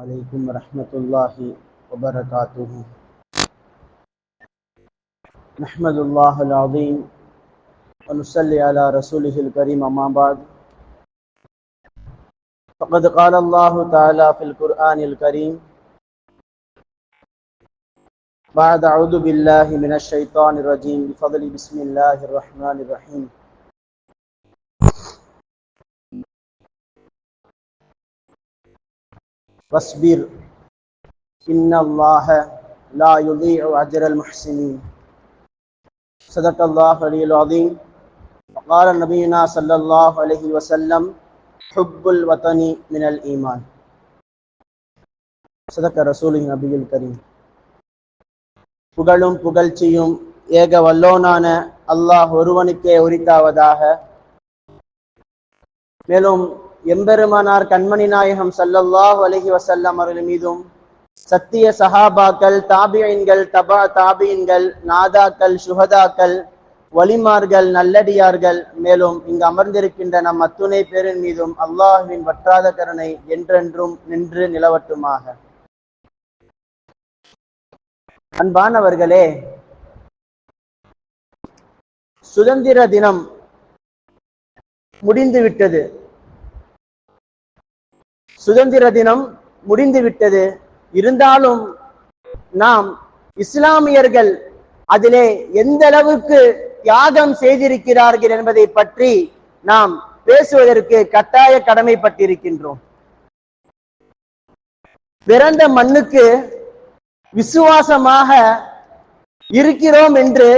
علیکم ورحمۃ اللہ وبرکاتہ۔ محمد اللہ العظیم ونصلی علی رسول الکریم، اما بعد۔ فقد قال اللہ تعالی فی القرآن الکریم۔ بعد اعوذ باللہ من الشیطان الرجیم، بفضل بسم اللہ الرحمن الرحیم۔ واصبر إن الله لا يضيع أجر المحسنين صدق الله العلي العظيم وقال نبينا صلى الله عليه وسلم حب الوطن من الإيمان صدق رسوله نبي الكريم புகழும் புகழ்ச்சியும் ஏக வல்லோனான அல்லாஹ் ஒருவனுக்கே உரித்தாவதாக மேலும் எம்பெருமானார் கண்மணி நாயகம் சல்லல்லாஹ் அலஹி வசல்லம் அவர்கள் மீதும் சத்திய சஹாபாக்கள் தாபியன்கள் தபா தாபியன்கள் நாதாக்கள் சுஹதாக்கள் வலிமார்கள் நல்லடியார்கள் மேலும் இங்கு அமர்ந்திருக்கின்ற நம் அத்துணை பேரின் மீதும் அல்லாஹுவின் வற்றாத கருணை என்றென்றும் நின்று நிலவட்டுமாக. அன்பானவர்களே சுதந்திர தினம் முடிந்து விட்டது சுதந்திர தினம் முடிந்து விட்டது இருந்தாலும் நாம் இஸ்லாமியர்கள் அதிலே எந்த அளவுக்கு தியாகம் செய்திருக்கிறார்கள் என்பதை பற்றி நாம் பேசுவதற்கு கட்டாய கடமைப்பட்டிருக்கின்றோம். பிறந்த மண்ணுக்கு விசுவாசமாக இருக்கிறோம் என்று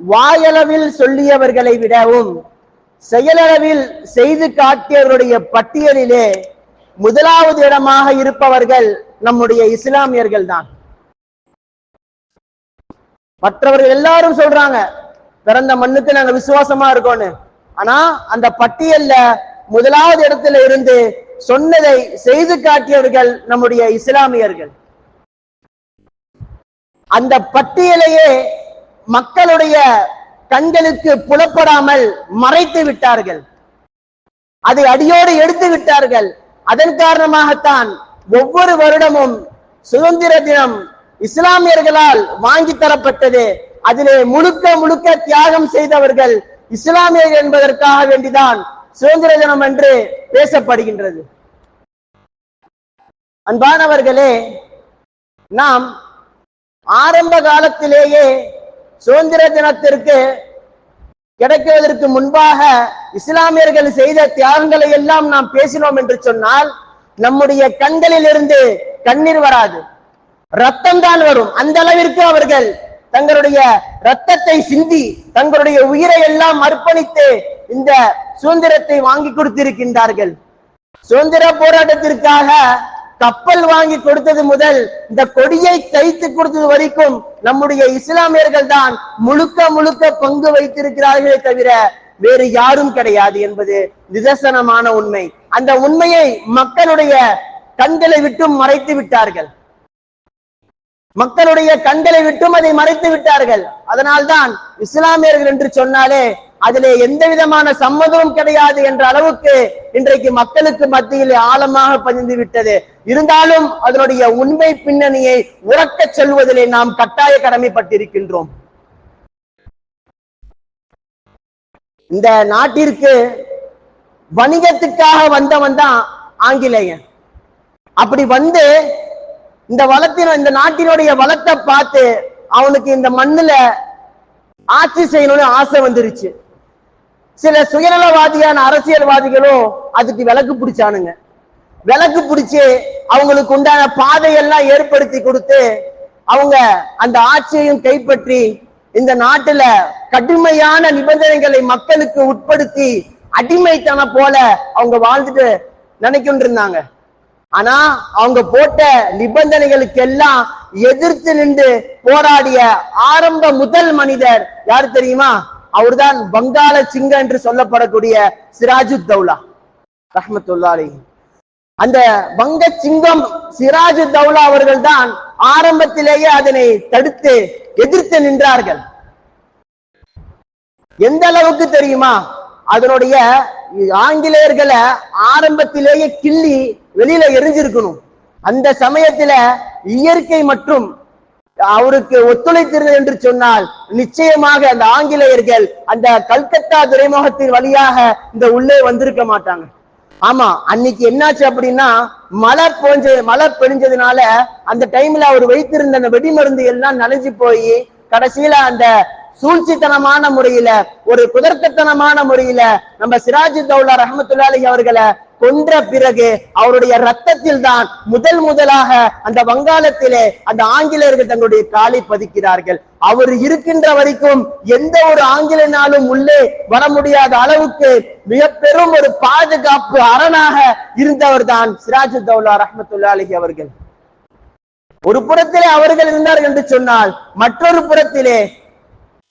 வாயளவில் சொல்லியவர்களை விடவும் செயலளவில் செய்து காட்டியவருடைய பட்டியலிலே முதலாவது இடமாக இருப்பவர்கள் நம்முடைய இஸ்லாமியர்கள் தான். மற்றவர்கள் எல்லாரும் சொல்றாங்க பிறந்த மண்ணுக்கு நாங்க விசுவாசமா இருக்கோம்னு ஆனா அந்த பட்டியல்ல முதலாவது இடத்துல இருந்து சொன்னதை செய்து காட்டியவர்கள் நம்முடைய இஸ்லாமியர்கள். அந்த பட்டியலையே மக்களுடைய கண்களுக்கு புலப்படாமல் மறைத்து விட்டார்கள். அதை அடியோடு எடுத்து விட்டார்கள். அதன் காரணமாகத்தான் ஒவ்வொரு வருடமும் சுதந்திர தினம் இஸ்லாமியர்களால் வாங்கி தரப்பட்டது. அதிலே முழுக்க முழுக்க தியாகம் செய்தவர்கள் இஸ்லாமியர்கள் என்பதற்காக வேண்டிதான் சுதந்திர தினம் என்று பேசப்படுகின்றது. அன்பானவர்களே நாம் ஆரம்ப காலத்திலேயே சுதந்திர தினத்திற்கு கிடைக்கிறதற்கு முன்பாக இஸ்லாமியர்கள் செய்த தியாகங்களை எல்லாம் நாம் பேசினோம் என்று சொன்னால் நம்முடைய கண்களில் இருந்து கண்ணீர் வராது. ரத்தம் தான் வரும். அந்த அளவிற்கு அவர்கள் தங்களுடைய ரத்தத்தை சிந்தி தங்களுடைய உயிரை எல்லாம் அர்ப்பணித்து இந்த சுதந்திரத்தை வாங்கி கொடுத்திருக்கின்றார்கள். சுதந்திர போராட்டத்திற்காக கப்பல் வாங்கி கொடுத்தது முதல் இந்த கொடியை தைத்து கொடுத்தது வரைக்கும் நம்முடைய இஸ்லாமியர்கள் தான் முழுக்க முழுக்க பங்கு வைத்திருக்கிறார்களே தவிர வேறு யாரும் கிடையாது என்பது நிதர்சனமான உண்மை. அந்த உண்மையை மக்களுடைய கண்களை விட்டும் மறைத்து விட்டார்கள். மக்களுடைய கண்களை விட்டும் அதை மறைத்து விட்டார்கள். அதனால்தான் இஸ்லாமியர்கள் என்று சொன்னாலே அதிலே எந்த விதமான சம்மதமும் கிடையாது என்ற அளவுக்கு இன்றைக்கு மக்களுக்கு மத்தியில் ஆழமாக பதிந்து விட்டது. இருந்தாலும் அதனுடைய உண்மை பின்னணியை உறக்க சொல்வதிலே நாம் கட்டாய கடமைப்பட்டிருக்கின்றோம். இந்த நாட்டிற்கு வணிகத்துக்காக வந்தவன் தான் ஆங்கிலேயன். அப்படி வந்து இந்த வளத்தின இந்த நாட்டினுடைய வளத்தை பார்த்து அவனுக்கு இந்த மண்ணுல ஆட்சி செய்யணும்னு ஆசை வந்துருச்சு. சில சுயநலவாதியான அரசியல்வாதிகளும் அதுக்கு விளக்கு பிடிச்சானுங்க. விளக்கு பிடிச்சு அவங்களுக்கு உண்டான பாதையெல்லாம் ஏற்படுத்தி கொடுத்து அவங்க அந்த ஆட்சியையும் கைப்பற்றி இந்த நாட்டுல கடுமையான நிபந்தனைகளை மக்களுக்கு உட்படுத்தி அடிமைத்தன போல அவங்க வாழ்ந்துட்டு நினைக்கிட்டு இருந்தாங்க ஆனா அவங்க போட்ட நிபந்தனைகளுக்கு எல்லாம் எதிர்த்து நின்று போராடிய ஆரம்ப முதல் மனிதர் யார் தெரியுமா? அவர்தான் வங்காள சிங்க என்று சொல்லப்படக்கூடிய சிராஜுத் தௌலா ரஹமத்துல்லா அந்த வங்க சிங்கம் சிராஜு தௌலா அவர்கள் தான் ஆரம்பத்திலேயே அதனை தடுத்து எதிர்த்து நின்றார்கள். எந்த அளவுக்கு தெரியுமா? அதனுடைய ஆங்கிலேயர்களை ஆரம்பத்திலேயே கிள்ளி வெளியில எரிஞ்சிருக்கணும். அந்த சமயத்துல இயற்கை மற்றும் அவருக்கு ஒத்துழைத்தீர்கள் என்று சொன்னால் நிச்சயமாக அந்த ஆங்கிலேயர்கள் அந்த கல்கத்தா துறைமுகத்தின் வழியாக இந்த உள்ளே வந்திருக்க மாட்டாங்க. ஆமா அன்னைக்கு என்னாச்சு அப்படின்னா மழை போஞ்ச மழை பெஞ்சதுனால அந்த டைம்ல அவர் வைத்திருந்த அந்த வெடிமருந்து எல்லாம் நனைஞ்சு போய் கடைசியில அந்த சூழ்ச்சித்தனமான முறையில ஒரு குதர்க்கத்தனமான முறையில நம்ம சிராஜ் தௌலா ரஹமத்துல்லாலி அவர்களை கொன்ற பிறகு அவருடைய ரத்தத்தில் தான் முதல் முதலாக அந்த வங்காளத்திலே அந்த ஆங்கிலேயர்கள் தங்களுடைய காலை பதிக்கிறார்கள். அவர் இருக்கின்ற வரைக்கும் எந்த ஒரு ஆங்கிலனாலும் உள்ளே வர முடியாத அளவுக்கு மிக பெரும் ஒரு பாதுகாப்பு அரணாக இருந்தவர் தான் சிராஜு தௌலா ரஹமத்துல்லாலி அவர்கள். ஒரு புறத்திலே அவர்கள் இருந்தார்கள் என்று சொன்னால் மற்றொரு புறத்திலே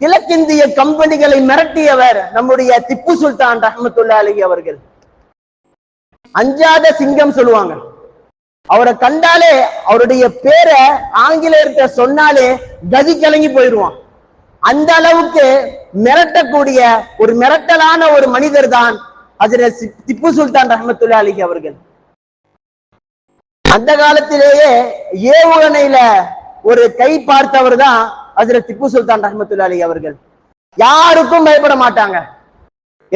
கிழக்கிந்திய கம்பெனிகளை மிரட்டியவர் நம்முடைய திப்பு சுல்தான் ரஹமத்துல்லா அலி அவர்கள். அஞ்சாத சிங்கம் சொல்லுவாங்க. அவரை கண்டாலே அவருடைய பேரை ஆங்கிலேயர்கிட்ட சொன்னாலே கதி கலங்கி போயிடுவான். அந்த அளவுக்கு மிரட்டக்கூடிய ஒரு மிரட்டலான ஒரு மனிதர் தான் அதில் திப்பு சுல்தான் ரஹமத்துல்லா அலிகி அவர்கள். அந்த காலத்திலேயே ஏவுகணையில ஒரு கை பார்த்தவர் தான் அதில் திப்பு சுல்தான் ரஹமத்துல்லா அலி அவர்கள். யாருக்கும் பயப்பட மாட்டாங்க.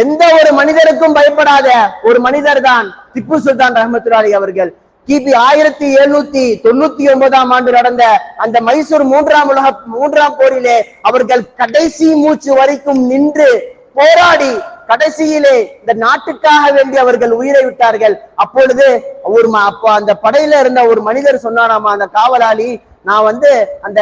எந்த ஒரு மனிதருக்கும் பயப்படாத ஒரு மனிதர் தான் திப்பு சுல்தான் ரஹமத்துல்லா அவர்கள். கிபி ஆயிரத்தி எழுநூத்தி தொண்ணூத்தி ஒன்பதாம் ஆண்டு நடந்த அந்த மைசூர் மூன்றாம் உலக மூன்றாம் போரிலே அவர்கள் கடைசி மூச்சு வரைக்கும் நின்று போராடி கடைசியிலே இந்த நாட்டுக்காக வேண்டி அவர்கள் உயிரை விட்டார்கள். அப்பொழுது ஒரு அப்போ அந்த படையில இருந்த ஒரு மனிதர் சொன்னாராமா அந்த காவலாளி நான் வந்து அந்த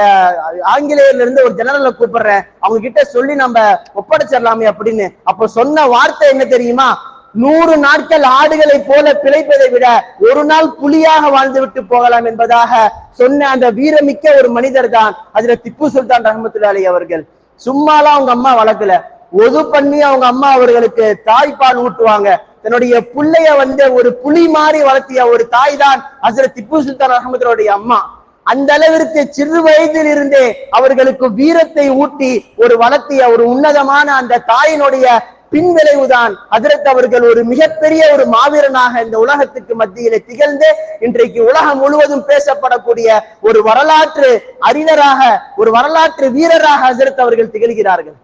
ஆங்கிலேயர்ல இருந்து ஒரு ஜெனரலை கூப்பிடுறேன். அவங்க கிட்ட சொல்லி நம்ம ஒப்படைச்சிடலாமே அப்படின்னு. அப்ப சொன்ன வார்த்தை என்ன தெரியுமா? நூறு நாட்கள் ஆடுகளை போல பிழைப்பதை விட ஒரு நாள் புலியாக வாழ்ந்து விட்டு போகலாம் என்பதாக சொன்ன அந்த வீரமிக்க ஒரு மனிதர் தான் அதுல திப்பு சுல்தான் ரஹமத்துல்லாலி அவர்கள். சும்மாலாம் அவங்க அம்மா வளர்க்கல. ஒது பண்ணி அவங்க அம்மா அவர்களுக்கு தாய்ப்பால் ஊட்டுவாங்க. தன்னுடைய பிள்ளைய வந்து ஒரு புலி மாதிரி வளர்த்திய ஒரு தாய் தான் ஹசரத் திப்பு சுல்தான் ரஹமத்துடைய அம்மா. அந்த அளவிற்கு சிறு வயதில் இருந்தே அவர்களுக்கு வீரத்தை ஊட்டி ஒரு வளர்த்திய ஒரு உன்னதமான அந்த தாயினுடைய பின்விளைவுதான் ஹஜரத் அவர்கள் ஒரு மிகப்பெரிய ஒரு மாவீரனாக இந்த உலகத்துக்கு மத்தியிலே திகழ்ந்து இன்றைக்கு உலகம் முழுவதும் பேசப்படக்கூடிய ஒரு வரலாற்று அறிஞராக ஒரு வரலாற்று வீரராக ஹஜரத் அவர்கள் திகழ்கிறார்கள்.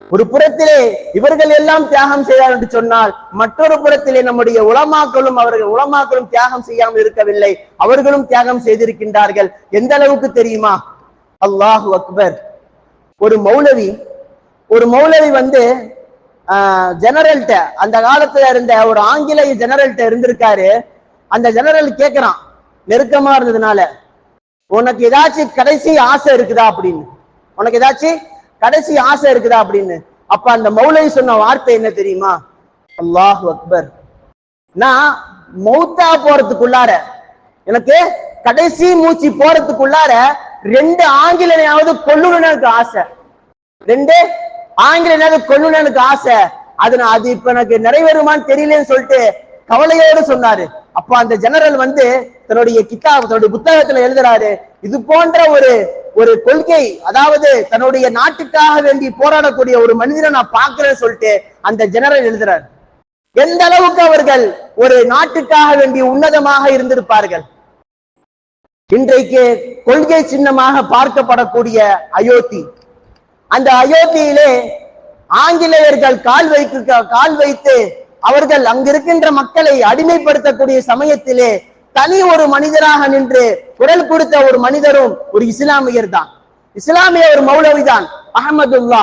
ஒரு புறத்திலே இவர்கள் எல்லாம் தியாகம் செய்தார் என்று சொன்னால் மற்றொரு புறத்திலே நம்முடைய உலமாக்களும் அவர்கள் உலமாக்களும் தியாகம் செய்யாமல் இருக்கவில்லை. அவர்களும் தியாகம் செய்திருக்கின்றார்கள். எந்த அளவுக்கு தெரியுமா? அல்லாஹு அக்பர். ஒரு மௌலவி ஒரு மௌலவி வந்து ஜெனரல்ட்ட அந்த காலத்துல இருந்த ஒரு ஆங்கிலேய ஜெனரல்ட்ட இருந்திருக்காரு. அந்த ஜெனரல் கேக்குறான் நெருக்கமா இருந்ததுனால உனக்கு ஏதாச்சும் கடைசி ஆசை இருக்குதா? அப்படின்னு. உனக்கு ஏதாச்சும் கடைசி ஆசை இருக்குதா அப்படின்னு? அப்ப அந்த மௌலவி சொன்ன வார்த்தை என்ன தெரியுமா? அல்லாஹ் அக்பர். நான் மௌத்தா போறதுக்குள்ளார எனக்கு கடைசி மூச்சு போறதுக்குள்ளார ரெண்டு ஆங்கிலனையாவது கொல்லணும்னு எனக்கு ஆசை. ரெண்டு ஆங்கிலனையாவது கொல்லணும்னு எனக்கு ஆசை. அது நான் அது இப்ப எனக்கு நிறைவேறுமான்னு தெரியலன்னு சொல்லிட்டு கவலையோடு சொன்னாரு. அப்ப அந்த ஜெனரல் வந்து தன்னுடைய கிதாப் தன்னுடைய புத்தகத்துல எழுதுறாரு. இது போன்ற ஒரு ஒரு கொள்கை அதாவது தன்னுடைய நாட்டுக்காக வேண்டி போராடக்கூடிய ஒரு மனிதனை நான் பாக்குறேன்னு சொல்லிட்டு அந்த ஜெனரல் எழுதுறாரு. எந்த அளவுக்கு அவர்கள் ஒரு நாட்டுக்காக வேண்டி உன்னதமாக இருந்திருப்பார்கள்? இன்றைக்கு கொள்கை சின்னமாக பார்க்கப்படக்கூடிய அயோத்தி. அந்த அயோத்தியிலே ஆங்கிலேயர்கள் கால் வைத்து கால் வைத்து அவர்கள் அங்கிருக்கின்ற மக்களை அடிமைப்படுத்தக்கூடிய சமயத்திலே தனி ஒரு மனிதராக நின்று குரல் கொடுத்த ஒரு மனிதரும் ஒரு இஸ்லாமியர் தான். இஸ்லாமிய ஒரு மௌலவி தான் அகமதுல்லா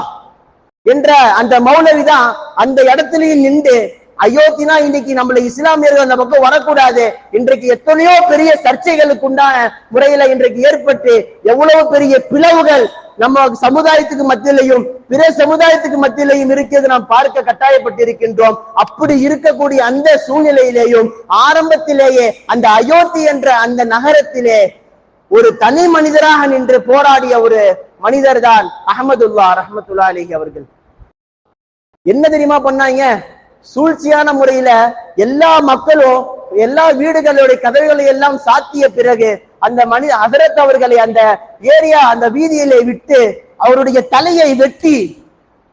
என்ற அந்த மௌலவி தான் அந்த இடத்திலேயும் நின்று அயோத்தினா இன்னைக்கு நம்மள இஸ்லாமியர்கள் அந்த பக்கம் வரக்கூடாது. இன்றைக்கு எத்தனையோ பெரிய சர்ச்சைகளுக்கு உண்டான முறையில இன்றைக்கு ஏற்பட்டு எவ்வளவு பெரிய பிளவுகள் நம்ம சமுதாயத்துக்கு மத்தியிலையும் பிற சமுதாயத்துக்கு மத்தியிலையும் இருக்கிறது நாம் பார்க்க கட்டாயப்பட்டிருக்கின்றோம். அப்படி இருக்கக்கூடிய அந்த சூழ்நிலையிலேயும் ஆரம்பத்திலேயே அந்த அயோத்தி என்ற அந்த நகரத்திலே ஒரு தனி மனிதராக நின்று போராடிய ஒரு மனிதர் தான் அகமதுல்லா ரஹமத்துல்லா அலிஹி அவர்கள். என்ன தெரியுமா பண்ணாங்க? சூழ்ச்சியான முறையில எல்லா மக்களும் எல்லா வீடுகளுடைய கதவுகளை எல்லாம் சாத்திய பிறகு அந்த மனித அதரத் அவர்களை அந்த ஏரியா அந்த வீதியிலே விட்டு அவருடைய தலையை வெட்டி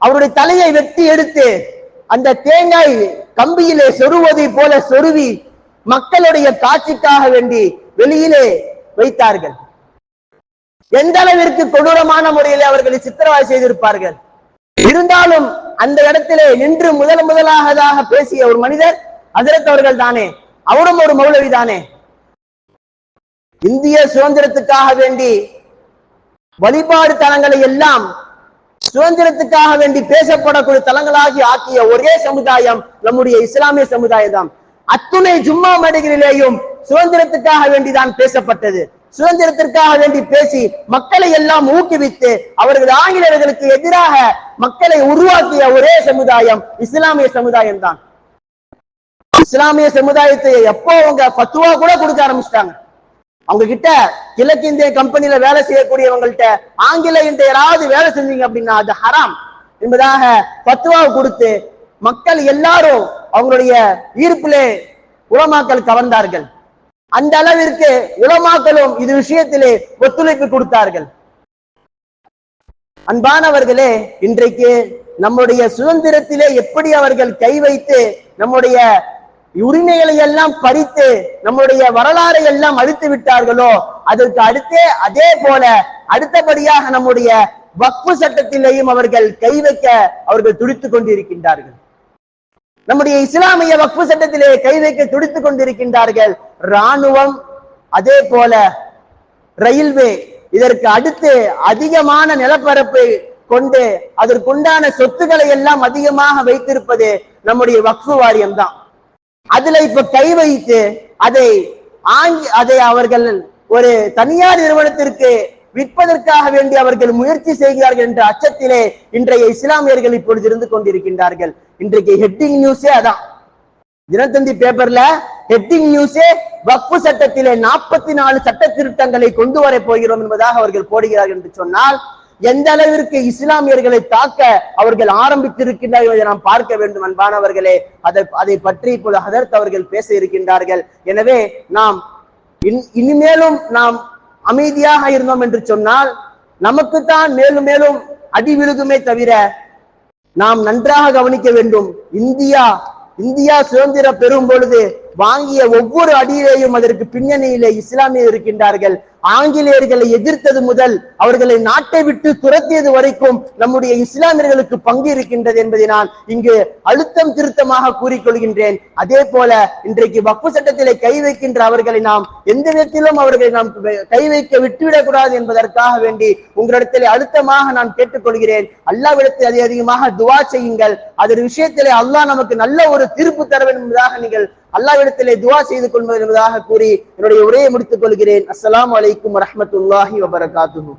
அவருடைய தலையை வெட்டி எடுத்து அந்த தேங்காய் கம்பியிலே சொருவதை போல சொருவி மக்களுடைய காட்சிக்காக வேண்டி வெளியிலே வைத்தார்கள். எந்த அளவிற்கு கொடூரமான முறையிலே அவர்களை சித்திரவதை செய்திருப்பார்கள்? இருந்தாலும் அந்த இடத்திலே நின்று முதல் முதலாகதாக பேசிய ஒரு மனிதர் ஹஜரத் அவர்கள் தானே. அவரும் ஒரு மௌலவி தானே. இந்திய சுதந்திரத்துக்காக வேண்டி வழிபாடு தலங்களை எல்லாம் சுதந்திரத்துக்காக வேண்டி பேசப்படக்கூடிய தலங்களாகி ஆக்கிய ஒரே சமுதாயம் நம்முடைய இஸ்லாமிய சமுதாயம் தான் அத்துணை ஜும்மா மேடைகளிலேயும் சுதந்திரத்துக்காக வேண்டிதான் பேசப்பட்டது. சுதந்திரத்திற்காக வேண்டி பேசி மக்களை எல்லாம் ஊக்குவித்து அவர்கள் ஆங்கிலேயர்களுக்கு எதிராக மக்களை உருவாக்கிய ஒரே சமுதாயம் இஸ்லாமிய சமுதாயம் தான் இஸ்லாமிய சமுதாயத்தை எப்போ அவங்க பத்துவா கூட கொடுக்க ஆரம்பிச்சிட்டாங்க. அவங்க கிட்ட கிழக்கிந்திய கம்பெனில வேலை செய்யக்கூடியவங்கள்ட்ட ஆங்கில இந்த யாராவது வேலை செஞ்சீங்க அப்படின்னா அது ஹராம் என்பதாக பத்துவா கொடுத்து மக்கள் எல்லாரும் அவங்களுடைய ஈர்ப்பிலே உரமாக்கல் கவர்ந்தார்கள். அந்த அளவிற்கு உலமாக்களும் இது விஷயத்திலே ஒத்துழைப்பு கொடுத்தார்கள். அன்பானவர்களே இன்றைக்கு நம்முடைய சுதந்திரத்திலே எப்படி அவர்கள் கை வைத்து நம்முடைய உரிமைகளை எல்லாம் பறித்து நம்முடைய வரலாறை எல்லாம் அழித்து விட்டார்களோ அதற்கு அடுத்தே அதே போல அடுத்தபடியாக நம்முடைய வக்பு சட்டத்திலேயும் அவர்கள் கை வைக்க அவர்கள் துடித்துக் கொண்டிருக்கின்றார்கள். நம்முடைய இஸ்லாமிய வக்பு சட்டத்திலே கை வைக்க துடித்துக் கொண்டிருக்கின்றார்கள். ராணுவம் அதே போல ரயில்வே இதற்கு அடுத்து அதிகமான நிலப்பரப்பை கொண்டு அதற்குண்டான சொத்துக்களை எல்லாம் அதிகமாக வைத்திருப்பது நம்முடைய வக்ஃபு வாரியம் தான். அதுல இப்ப கை வைத்து அதை ஆங்கி அதை அவர்கள் ஒரு தனியார் நிறுவனத்திற்கு விற்பதற்காக வேண்டி அவர்கள் முயற்சி செய்கிறார்கள் என்ற அச்சத்திலே இன்றைய இஸ்லாமியர்கள் இப்பொழுது இருந்து கொண்டிருக்கின்றார்கள். இன்றைக்கு ஹெட்டிங் நியூஸே அதான். தினத்தந்தி பேப்பர்ல ஹெட்டிங் நியூஸே வக்ஃபு சட்டத்திலே நாற்பத்தி நாலு சட்ட திருத்தங்களை கொண்டு வர போகிறோம் என்பதாக அவர்கள் போடுகிறார்கள் என்று சொன்னால் எந்த அளவிற்கு இஸ்லாமியர்களை தாக்க அவர்கள் ஆரம்பித்திருக்கின்றார்கள் என்பதை நாம் பார்க்க வேண்டும் அன்பானவர்களே. அதை அதை பற்றி இப்போது ஹதர்த் அவர்கள் பேச இருக்கின்றார்கள். எனவே நாம் இன்- இனிமேலும் நாம் அமைதியாக இருந்தோம் என்று சொன்னால் நமக்குத்தான் மேலும் மேலும் அடி விழுகுமே தவிர நாம் நன்றாக கவனிக்க வேண்டும். இந்தியா இந்தியா சுதந்திரம் பெறும் பொழுது வாங்கிய ஒவ்வொரு அடியிலேயும் அதற்கு பின்னணியிலே இஸ்லாமியர் இருக்கின்றார்கள். ஆங்கிலேயர்களை எதிர்த்தது முதல் அவர்களை நாட்டை விட்டு துரத்தியது வரைக்கும் நம்முடைய இஸ்லாமியர்களுக்கு பங்கு இருக்கின்றது என்பதை நான் இங்கு அழுத்தம் திருத்தமாக கூறிக்கொள்கின்றேன். அதே போல இன்றைக்கு வக்பு சட்டத்திலே கை வைக்கின்ற அவர்களை நாம் எந்த விதத்திலும் அவர்களை நாம் கை வைக்க விட்டுவிடக் கூடாது என்பதற்காக வேண்டி உங்களிடத்திலே அழுத்தமாக நான் கேட்டுக்கொள்கிறேன். அல்லாவிடத்தில் அதிக அதிகமாக துவா செய்யுங்கள். அதன் விஷயத்திலே அல்லாஹ் நமக்கு நல்ல ஒரு தீர்ப்பு தர வேண்டும் என்பதாக நீங்கள் அல்லாவிடத்திலே துவா செய்து கொள்வது என்பதாக கூறி என்னுடைய உரையை முடித்துக் கொள்கிறேன். அஸ்லாம் அலைக்கும் வரஹ்மத்துல்லாஹி வபரகாத்துஹு.